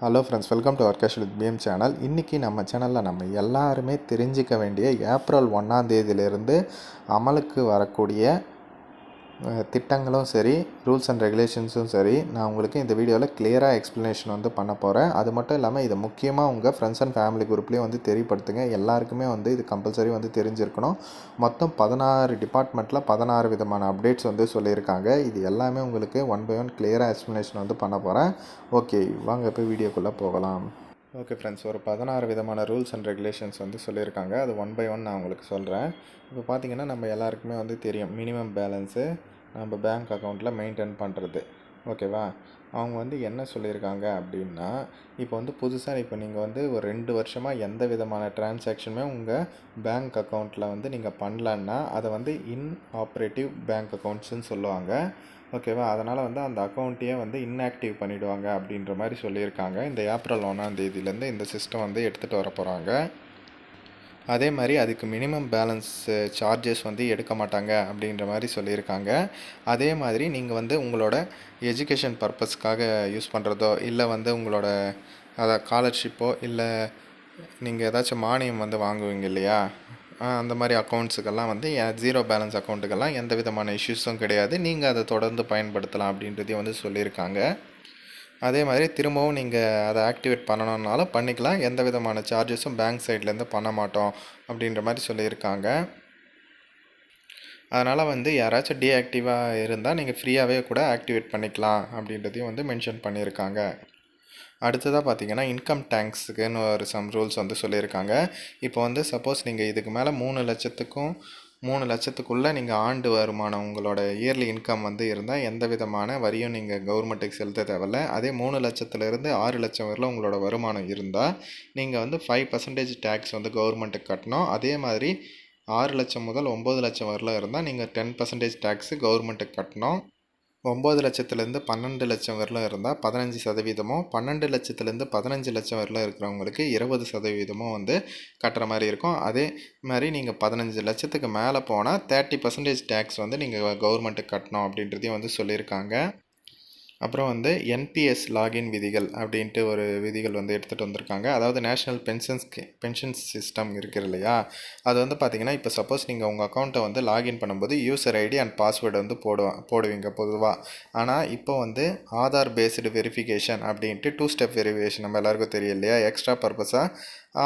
Hello friends welcome to our cash with PM channel இன்றைக்கி நம்ம சேனலில் நம்ம எல்லாருமே தெரிஞ்சிக்க வேண்டிய ஏப்ரல் ஒன்றாம் தேதியிலிருந்து அமலுக்கு வரக்கூடிய திட்டங்களும் சரி ரூல்ஸ் அண்ட் ரெகுலேஷன்ஸும் சரி நான் உங்களுக்கு இந்த வீடியோவில் கிளியராக எக்ஸ்ப்ளனேஷன் வந்து பண்ண போகிறேன் அது மட்டும் இல்லாமல் இதை முக்கியமாக உங்கள் ஃப்ரெண்ட்ஸ் அண்ட் ஃபேமிலி குரூப்லேயும் வந்து தெரியப்படுத்துங்க. எல்லாருக்குமே வந்து இது கம்பல்சரி வந்து தெரிஞ்சிருக்கணும். மொத்தம் பதினாறு டிபார்ட்மெண்ட்டில் பதினாறு விதமான அப்டேட்ஸ் வந்து சொல்லியிருக்காங்க. இது எல்லாமே உங்களுக்கு ஒன் பை ஒன் கிளியராக எக்ஸ்ப்ளனேஷன் வந்து பண்ண போகிறேன் ஓகே வாங்க இப்போ வீடியோக்குள்ளே போகலாம். ஓகே ஃப்ரெண்ட்ஸ் ஒரு பதினாறு விதமான ரூல்ஸ் அண்ட் ரெகுலேஷன்ஸ் வந்து சொல்லியிருக்காங்க. அது ஒன் பை ஒன் நான் உங்களுக்கு சொல்கிறேன் இப்போ பார்த்தீங்கன்னா நம்ம எல்லாருக்குமே வந்து தெரியும். மினிமம் பேலன்ஸு நம்ம பேங்க் அக்கௌண்ட்டில் மெயின்டைன் பண்ணுறது ஓகேவா அவங்க வந்து என்ன சொல்லியிருக்காங்க அப்படின்னா இப்போ வந்து புதுசாக இப்போ நீங்கள் வந்து ஒரு ரெண்டு வருஷமாக எந்த விதமான டிரான்சாக்ஷனுமே உங்கள் பேங்க் அக்கௌண்ட்டில் வந்து நீங்கள் பண்ணலன்னா அதை வந்து இன் ஆப்ரேட்டிவ் பேங்க் அக்கௌண்ட்ஸுன்னு சொல்லுவாங்க. ஓகேவா அதனால் வந்து அந்த அக்கௌண்ட்டையே வந்து இன்ஆக்டிவ் பண்ணிவிடுவாங்க அப்படின்ற மாதிரி சொல்லியிருக்காங்க. இந்த ஏப்ரல் ஒன்றாம் தேதியிலேருந்து இந்த சிஸ்டம் வந்து எடுத்துகிட்டு வர போகிறாங்க அதே மாதிரி அதுக்கு மினிமம் பேலன்ஸ் சார்ஜஸ் வந்து எடுக்க மாட்டாங்க அப்படின்ற மாதிரி சொல்லியிருக்காங்க. அதே மாதிரி நீங்கள் வந்து உங்களோட எஜுகேஷன் பர்பஸ்க்காக யூஸ் பண்ணுறதோ இல்லை வந்து உங்களோட அதை ஸ்காலர்ஷிப்போ இல்லை நீங்கள் ஏதாச்சும் மானியம் வந்து வாங்குவீங்க இல்லையா? அந்த மாதிரி அக்கௌண்ட்ஸுக்கெல்லாம் வந்து ஜீரோ பேலன்ஸ் அக்கௌண்ட்டுக்கெல்லாம் எந்த விதமான இஷ்யூஸும் கிடையாது. நீங்கள் அதை தொடர்ந்து பயன்படுத்தலாம் அப்படின்றதையும் வந்து சொல்லியிருக்காங்க. அதே மாதிரி திரும்பவும் நீங்கள் அதை ஆக்டிவேட் பண்ணணுன்னாலும் பண்ணிக்கலாம். எந்த விதமான சார்ஜஸும் பேங்க் சைட்லேருந்து பண்ண மாட்டோம் அப்படின்ற மாதிரி சொல்லியிருக்காங்க. அதனால் வந்து யாராச்சும் டீஆக்டிவாக இருந்தால் நீங்கள் ஃப்ரீயாகவே கூட ஆக்டிவேட் பண்ணிக்கலாம் அப்படின்றதையும் வந்து மென்ஷன் பண்ணியிருக்காங்க. அடுத்ததாக பார்த்தீங்கன்னா இன்கம் டேக்ஸுக்குன்னு ஒரு சம் ரூல்ஸ் வந்து சொல்லியிருக்காங்க. இப்போ வந்து சப்போஸ் நீங்கள் இதுக்கு மேலே மூணு லட்சத்துக்கும் மூணு லட்சத்துக்குள்ளே நீங்கள் ஆண்டு வருமானம் உங்களோட இயர்லி இன்கம் வந்து இருந்தால் எந்த விதமான வரியும் நீங்கள் கவர்மெண்ட்டுக்கு செலுத்த தேவையில்ல. அதே மூணு லட்சத்துலேருந்து ஆறு லட்சம் வரல உங்களோட வருமானம் இருந்தால் நீங்கள் வந்து ஃபைவ் பர்சன்டேஜ் டேக்ஸ் வந்து கவர்மெண்ட்டுக்கு கட்டணும். அதே மாதிரி ஆறு லட்சம் முதல் ஒம்பது லட்சம் வரல இருந்தால் நீங்கள் டென் பர்சன்டேஜ் டேக்ஸு கவர்மெண்ட்டுக்கு கட்டணும். ஒம்பது லட்சத்துலேருந்து பன்னெண்டு லட்சம் வரல இருந்தால் பதினஞ்சு சதவீதமும் பன்னெண்டு லட்சத்துலேருந்து பதினஞ்சு லட்சம் வரல இருக்கிறவங்களுக்கு இருபது சதவீதமும் வந்து கட்டுற மாதிரி இருக்கும். அதே மாதிரி நீங்கள் பதினஞ்சு லட்சத்துக்கு மேலே போனால் தேர்ட்டி பர்சன்டேஜ் டேக்ஸ் வந்து நீங்கள் கவர்மெண்ட்டுக்கு கட்டணும் அப்படின்றதையும் வந்து சொல்லியிருக்காங்க. அப்புறம் வந்து என்பிஎஸ் லாகின் விதிகள் அப்படின்ட்டு ஒரு விதிகள் வந்து எடுத்துகிட்டு வந்திருக்காங்க. அதாவது நேஷ்னல் பென்ஷன்ஸ் பென்ஷன் சிஸ்டம் இருக்குது இல்லையா? அது வந்து பார்த்திங்கன்னா இப்போ சப்போஸ் நீங்கள் உங்கள் அக்கௌண்ட்டை வந்து லாகின் பண்ணும்போது யூசர் ஐடி அண்ட் பாஸ்வேர்டு வந்து போடுவோம் போடுவீங்க பொதுவாக ஆனால் இப்போ வந்து ஆதார் பேஸ்டு வெரிஃபிகேஷன் அப்படின்ட்டு டூ ஸ்டெப் வெரிஃபிகேஷன் நம்ம எல்லாருக்கும் தெரியும் இல்லையா? எக்ஸ்ட்ரா பர்பஸாக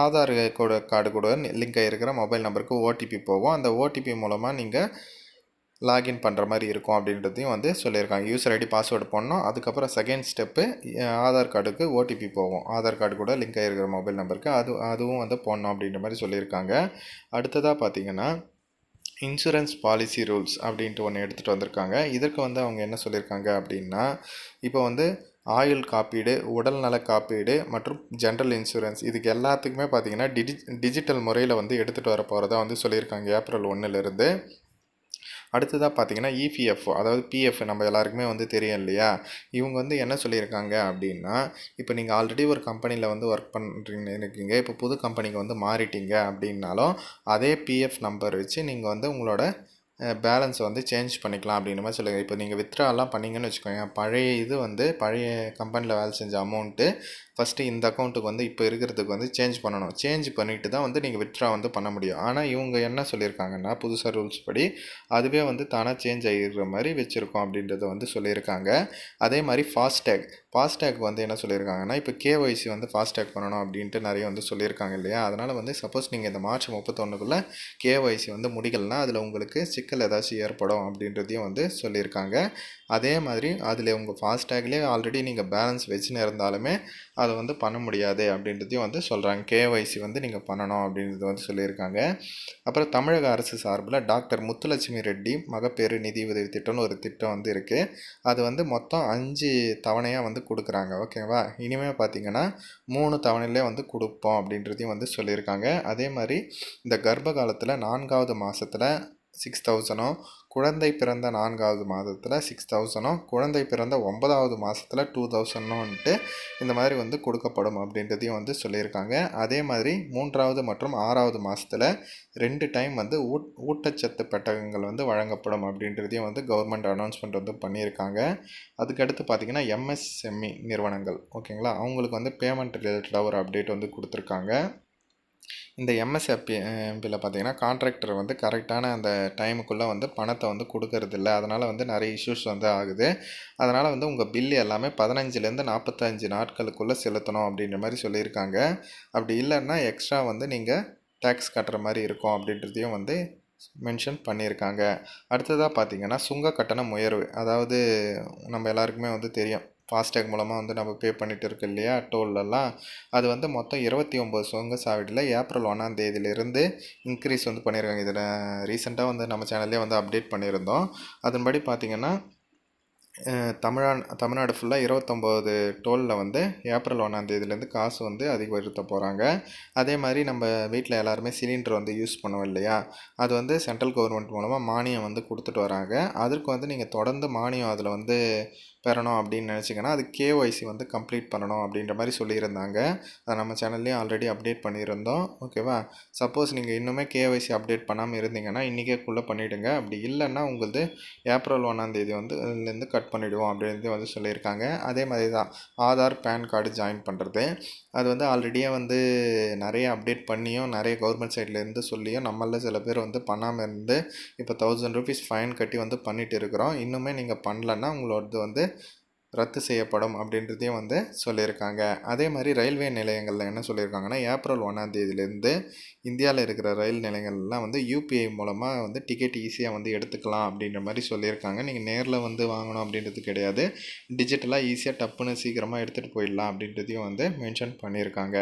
ஆதார் கூட கார்டு கூட லிங்க் ஆகிருக்கிற மொபைல் நம்பருக்கு ஓடிபி போகும். அந்த ஓடிபி மூலமாக நீங்கள் லாகின் பண்ணுற மாதிரி இருக்கும் அப்படின்றதையும் வந்து சொல்லியிருக்காங்க. யூசர் ஐடி பாஸ்வேர்டு போடணும். அதுக்கப்புறம் செகண்ட் ஸ்டெப்பு ஆதார் கார்டுக்கு ஓடிபி போகும். ஆதார் கார்டு கூட லிங்க் ஆகிருக்கிற மொபைல் நம்பருக்கு அது அதுவும் வந்து போடணும் அப்படின்ற மாதிரி சொல்லியிருக்காங்க. அடுத்ததாக பார்த்தீங்கன்னா இன்சூரன்ஸ் பாலிசி ரூல்ஸ் அப்படின்ட்டு ஒன்று எடுத்துகிட்டு வந்திருக்காங்க. இதற்கு வந்து அவங்க என்ன சொல்லியிருக்காங்க அப்படின்னா இப்போ வந்து ஆயுள் காப்பீடு உடல்நல காப்பீடு மற்றும் ஜென்ரல் இன்சூரன்ஸ் இதுக்கு எல்லாத்துக்குமே பார்த்தீங்கன்னா டிஜி டிஜிட்டல் முறையில் வந்து எடுத்துகிட்டு வர போகிறதா வந்து சொல்லியிருக்காங்க. ஏப்ரல் ஒன்றுலேருந்து அடுத்ததாக பார்த்தீங்கன்னா இபிஎஃப்ஓ அதாவது பிஎஃப் நம்ம எல்லாருக்குமே வந்து தெரியும் இல்லையா? இவங்க வந்து என்ன சொல்லியிருக்காங்க அப்படின்னா இப்போ நீங்கள் ஆல்ரெடி ஒரு கம்பெனியில் வந்து ஒர்க் பண்ணுறீங்க இருக்கீங்க. இப்போ புது கம்பெனிக்கு வந்து மாறிட்டீங்க அப்படின்னாலும் அதே பிஎஃப் நம்பர் வச்சு நீங்கள் வந்து உங்களோட பேலன்ஸை வந்து சேஞ்ச் பண்ணிக்கலாம் அப்படின்ற மாதிரி சொல்லுங்கள் இப்போ நீங்கள் வித்ட்ராலாம் பண்ணிங்கன்னு வச்சுக்கோங்க பழைய இது வந்து பழைய கம்பெனியில் வேலை செஞ்ச அமௌண்ட்டு ஃபஸ்ட்டு இந்த அக்கௌண்ட்டுக்கு வந்து இப்போ இருக்கிறதுக்கு வந்து சேஞ்ச் பண்ணணும். சேஞ்ச் பண்ணிட்டு தான் வந்து நீங்கள் வித்ட்ரா வந்து பண்ண முடியும். ஆனால் இவங்க என்ன சொல்லியிருக்காங்கன்னா புதுசாக ரூல்ஸ் படி அதுவே வந்து தானாக சேஞ்ச் ஆகிடுற மாதிரி வச்சுருக்கோம் அப்படின்றத வந்து சொல்லியிருக்காங்க. அதே மாதிரி ஃபாஸ்டேக் ஃபாஸ்டேக் வந்து என்ன சொல்லியிருக்காங்கன்னா இப்போ கேஒய்சி வந்து ஃபாஸ்டேக் பண்ணணும் அப்படின்ட்டு நிறைய வந்து சொல்லியிருக்காங்க இல்லையா? அதனால் வந்து சப்போஸ் நீங்கள் இந்த மார்ச் முப்பத்தொன்றுக்குள்ளே கேஒய்சி வந்து முடிக்கலனா அதில் உங்களுக்கு சிக்கல் ஏதாச்சும் ஏற்படும் அப்படின்றதையும் வந்து சொல்லியிருக்காங்க. அதே மாதிரி அதில் உங்கள் ஃபாஸ்டேக்லேயே ஆல்ரெடி நீங்கள் பேலன்ஸ் வச்சுன்னு இருந்தாலுமே அதை வந்து பண்ண முடியாது அப்படின்றதையும் வந்து சொல்கிறாங்க கேஒய்சி வந்து நீங்கள் பண்ணணும் அப்படின்றது வந்து சொல்லியிருக்காங்க. அப்புறம் தமிழக அரசு சார்பில் டாக்டர் முத்துலட்சுமி ரெட்டி மகப்பேறு நிதி உதவி திட்டம்னு ஒரு திட்டம் வந்து இருக்குது அது வந்து மொத்தம் அஞ்சு தவணையாக வந்து கொடுக்குறாங்க. ஓகேவா இனிமேல் பார்த்தீங்கன்னா மூணு தவணையிலே வந்து கொடுப்போம் அப்படின்றதையும் வந்து சொல்லியிருக்காங்க. அதே மாதிரி இந்த கர்ப்ப காலத்தில் நான்காவது மாதத்தில் சிக்ஸ் தௌசண்டோ குழந்தை பிறந்த நான்காவது மாதத்தில் சிக்ஸ் தௌசண்டும் குழந்தை பிறந்த ஒன்பதாவது மாதத்தில் டூ தௌசண்ட்னுன்ட்டு இந்த மாதிரி வந்து கொடுக்கப்படும் அப்படின்றதையும் வந்து சொல்லியிருக்காங்க. அதே மாதிரி மூன்றாவது மற்றும் ஆறாவது மாதத்தில் ரெண்டு டைம் வந்து ஊட் ஊட்டச்சத்து பெட்டகங்கள் வந்து வழங்கப்படும் அப்படின்றதையும் வந்து கவர்மெண்ட் அனௌன்ஸ்மெண்ட் வந்து பண்ணியிருக்காங்க. அதுக்கடுத்து பார்த்திங்கன்னா எம்எஸ்எம்இ நிறுவனங்கள் ஓகேங்களா அவங்களுக்கு வந்து பேமெண்ட் ரிலேட்டடாக ஒரு அப்டேட் வந்து கொடுத்துருக்காங்க. இந்த எம்எஸ்எப்பி பில்ல பார்த்தீங்கன்னா கான்ட்ராக்டர் வந்து கரெக்டான அந்த டைமுக்குள்ளே வந்து பணத்தை வந்து கொடுக்கறதில்ல அதனால் வந்து நிறைய இஷ்யூஸ் வந்து ஆகுது. அதனால் வந்து உங்கள் பில் எல்லாமே பதினஞ்சுலேருந்து நாற்பத்தஞ்சு நாட்களுக்குள்ளே செலுத்தணும் அப்படின்ற மாதிரி சொல்லியிருக்காங்க. அப்படி இல்லைன்னா எக்ஸ்ட்ரா வந்து நீங்கள் டேக்ஸ் கட்டுற மாதிரி இருக்கும் அப்படின்றதையும் வந்து மென்ஷன் பண்ணியிருக்காங்க. அடுத்ததாக பார்த்தீங்கன்னா சுங்க கட்டணம் உயர்வு அதாவது நம்ம எல்லாருக்குமே வந்து தெரியும். ஃபாஸ்டேக் மூலமாக வந்து நம்ம பே பண்ணிட்டு இருக்கோம் இல்லையா? டோல்லலாம் அது வந்து மொத்தம் இருபத்தி ஒம்பது சுங்க சாவடியில் ஏப்ரல் ஒன்றாம் தேதியிலிருந்து இன்க்ரீஸ் வந்து பண்ணியிருக்காங்க இதில் ரீசெண்டாக வந்து நம்ம சேனல்லே வந்து அப்டேட் பண்ணியிருந்தோம். அதன்படி பார்த்திங்கன்னா தமிழ்நா தமிழ்நாடு ஃபுல்லாக இருபத்தொம்போது டோலில் வந்து ஏப்ரல் ஒன்றாம் தேதியிலேருந்து காசு வந்து அதிகப்படுத்த போகிறாங்க அதே மாதிரி நம்ம வீட்டில் எல்லாருமே சிலிண்டர் வந்து யூஸ் பண்ணுவோம் இல்லையா? அது வந்து சென்ட்ரல் கவர்மெண்ட் மூலமாக மானியம் வந்து கொடுத்துட்டு வராங்க. அதற்கு வந்து நீங்கள் தொடர்ந்து மானியம் அதில் வந்து பெறணும் அப்படின்னு நினச்சிங்கன்னா அது கேஒய்சி வந்து கம்ப்ளீட் பண்ணணும் அப்படின்ற மாதிரி சொல்லியிருந்தாங்க. அதை நம்ம சேனல்லையும் ஆல்ரெடி அப்டேட் பண்ணியிருந்தோம். ஓகேவா சப்போஸ் நீங்கள் இன்னுமே கேஒய்சி அப்டேட் பண்ணாமல் இருந்தீங்கன்னா இன்றைக்கேக்குள்ளே பண்ணிவிடுங்க அப்படி இல்லைன்னா உங்களது ஏப்ரல் ஒன்றாந்தேதி வந்து அதுலேருந்து கட் பண்ணிவிடுவோம் அப்படின்றது வந்து சொல்லியிருக்காங்க. அதே மாதிரி தான் ஆதார் பேன் கார்டு ஜாயின் பண்ணுறது அது வந்து ஆல்ரெடியே வந்து நிறைய அப்டேட் பண்ணியும் நிறைய கவர்மெண்ட் சைட்லேருந்து சொல்லியும் நம்மளில் சில பேர் வந்து பண்ணாமல் இருந்து இப்போ தௌசண்ட் ருபீஸ் ஃபைன் கட்டி வந்து பண்ணிகிட்டு இருக்கிறோம். இன்னுமே நீங்கள் பண்ணலன்னா உங்களோடது வந்து ரத்து செய்யப்படும் அப்படின்றதையும் வந்து சொல்லியிருக்காங்க. அதே மாதிரி ரயில்வே நிலையங்களில் என்ன சொல்லியிருக்காங்கன்னா ஏப்ரல் ஒன்றாம் தேதியிலேருந்து இந்தியாவில் இருக்கிற ரயில் நிலையங்கள்லாம் வந்து யூபிஐ மூலமாக வந்து டிக்கெட் ஈஸியாக வந்து எடுத்துக்கலாம் அப்படின்ற மாதிரி சொல்லியிருக்காங்க. நீங்கள் நேரில் வந்து வாங்கணும் அப்படின்றது கிடையாது. டிஜிட்டலாக ஈஸியாக டப்புன்னு சீக்கிரமாக எடுத்துகிட்டு போயிடலாம் அப்படின்றதையும் வந்து மென்ஷன் பண்ணியிருக்காங்க.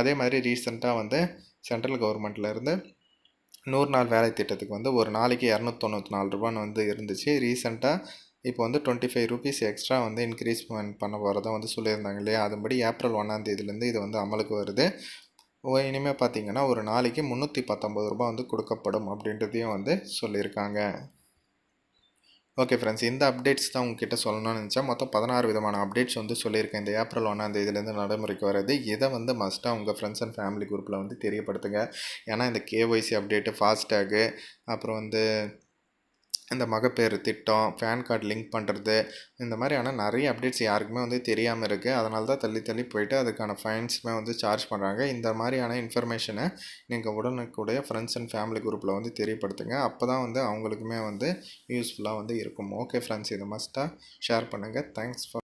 அதே மாதிரி ரீசெண்டாக வந்து சென்ட்ரல் கவர்மெண்ட்லேருந்து நூறு நாள் வேலை திட்டத்துக்கு வந்து ஒரு நாளைக்கு இரநூத்தொண்ணூற்றி நாலு ரூபான்னு வந்து இருந்துச்சு. ரீசெண்டாக இப்போ வந்து டுவெண்ட்டி ஃபைவ் ருபீஸ் எக்ஸ்ட்ரா வந்து இன்க்ரீஸ்மெண்ட் பண்ண போகிறதா வந்து சொல்லியிருந்தாங்க இல்லையா? அதுபடி ஏப்ரல் ஒன்றாந்தேதியிலேருந்து இது வந்து அமலுக்கு வருது. ஓ- இனிமேல் பார்த்தீங்கன்னா ஒரு நாளைக்கு முந்நூற்றி பத்தொம்பது ரூபாய் வந்து கொடுக்கப்படும் அப்படின்றதையும் வந்து சொல்லியிருக்காங்க. ஓகே ஃப்ரெண்ட்ஸ் இந்த அப்டேட்ஸ் தான் உங்ககிட்ட சொல்லணும்னு நினச்சா மொத்தம் பதினாறு விதமான அப்டேட்ஸ் வந்து சொல்லியிருக்கேன். இந்த ஏப்ரல் ஒன்றாந்தேதியிலேருந்து நடைமுறைக்கு வருது இதை வந்து மஸ்ட்டாக உங்கள் ஃப்ரெண்ட்ஸ் அண்ட் ஃபேமிலி குரூப்பில் வந்து தெரியப்படுத்துங்க. ஏன்னா இந்த கேஒய்சி அப்டேட்டு ஃபாஸ்டேகு அப்புறம் வந்து இந்த மகப்பேறு திட்டம் பேன் கார்டு லிங்க் பண்ணுறது இந்த மாதிரியான நிறைய அப்டேட்ஸ் யாருக்குமே வந்து தெரியாமல் இருக்குது அதனால தான் தள்ளி தள்ளி போயிட்டு அதுக்கான ஃபைன்ஸுமே வந்து சார்ஜ் பண்ணுறாங்க இந்த மாதிரியான இன்ஃபர்மேஷனை நீங்கள் உடனுக்குடைய ஃப்ரெண்ட்ஸ் அண்ட் ஃபேமிலி குரூப்பில் வந்து தெரியப்படுத்துங்க. அப்போ தான் வந்து அவங்களுக்குமே வந்து யூஸ்ஃபுல்லாக வந்து இருக்கும். ஓகே ஃப்ரெண்ட்ஸ் இதை மஸ்ட்டாக ஷேர் பண்ணுங்கள் தேங்க்ஸ் ஃபார்